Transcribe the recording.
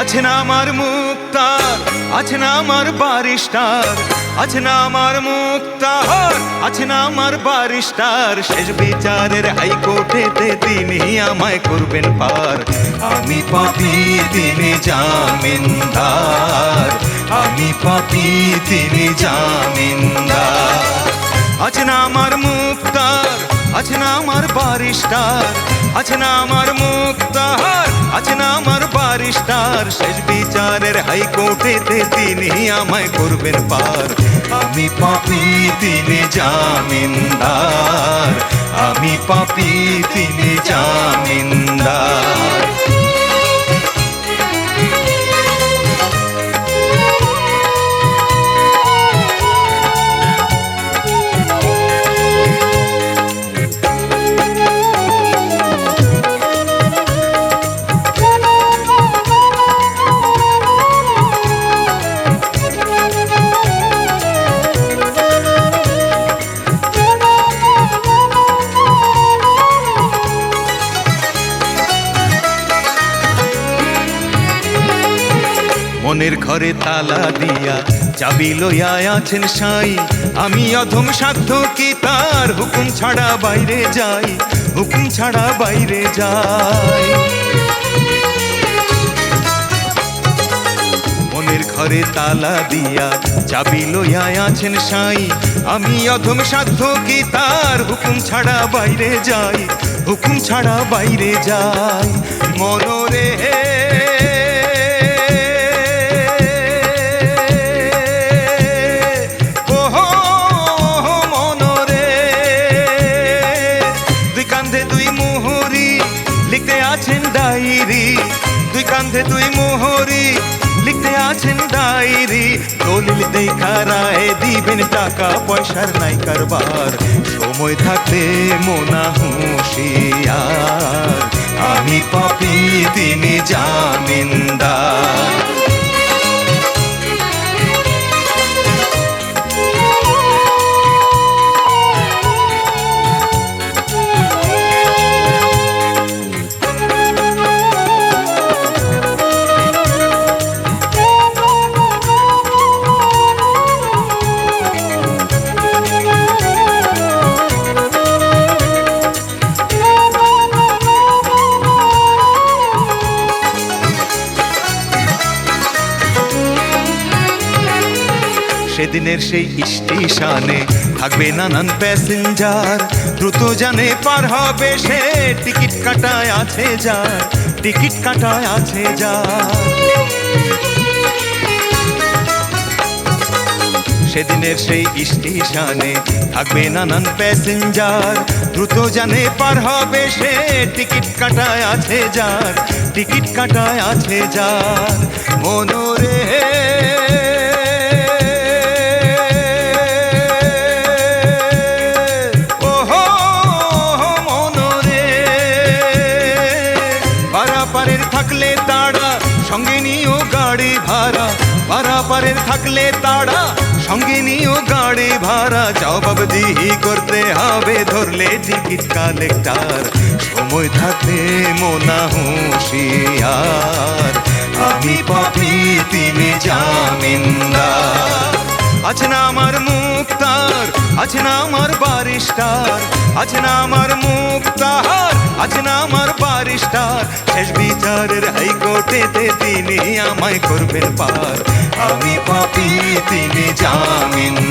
আছে না আমার মুক্তার, আছে না আমার বারিস্টার, আছে না আমার মুক্তার, আছে না আমার বারিস্টার। শেষ বিচারের হাইকোর্টেতে তিনি আমায় করবেন পার। আমি পাপি, তিনি জামিনদার। আমি পাপি, তিনি জামিনদার। আছে না আমার মুক্তার আছে না আমার বারিস্টার, আছে না আমার মুক্তার আছে না আমার বারিস্টার। শেষ বিচারের হাইকোর্টেতে তিনি আমায় করবেন পার। আমি পাপি, তিনি জামিনদার। আমি পাপি, তিনি জামিনদার। মনের ঘরে তালা দিয়া চাবি লইয়া আছেন সাই। আমি অধম সাধ্য কি তার হুকুম ছাড়া বাইরে যাই, হুকুম ছাড়া বাইরে যাই। মনের ঘরে তালা দিয়া চাবি লইয়া আছেন সাই। আমি অধম সাধ্য কি তার হুকুম ছাড়া বাইরে যাই, হুকুম ছাড়া বাইরে যাই। মনরে ওহো কান্ধে দুই মোহরি, লিখতে আছেন ডায়েরি। দলিল দেখা রায় দিবেন টাকা, পয়সার নাই কারবার। সময় থাকতে মোনা হুঁশিয়ার আমি পাপি, তিনি জামিনদার। সেদিনের সেই স্টেশনে থাকবে নানান প্যাসেঞ্জার। দ্রুত জানে পার হবে সে। টিকিট কাটায় আছে যার, টিকিট কাটায় আছে যার। সেদিনের সেই স্টেশনে থাকবে নানান প্যাসেঞ্জার। দ্রুত জানে পার হবে সে। টিকিট কাটায় আছে যার, টিকিট কাটায় আছে যার। মনোরে থাকলে তাড়া, সঙ্গে নিও গাড়ি ভাড়া। পারাপারের থাকলে তাড়া, সঙ্গে নিও গাড়ি ভাড়া। যাও দিহি করতে হবে, ধরলে টিকিট কালেক্টার। সময় থাকতে মোনা হুঁশিয়ার। আমি পাপি তিনি মুক্তার আছে না আমার বারিস্টার না আমার মুক্তার আছে না আমার বারিস্টার। শেষ বিচারের হাইকোর্টেতে তিনি আমায় করবেন পার। আমি পাপি, তিনি জামিনদার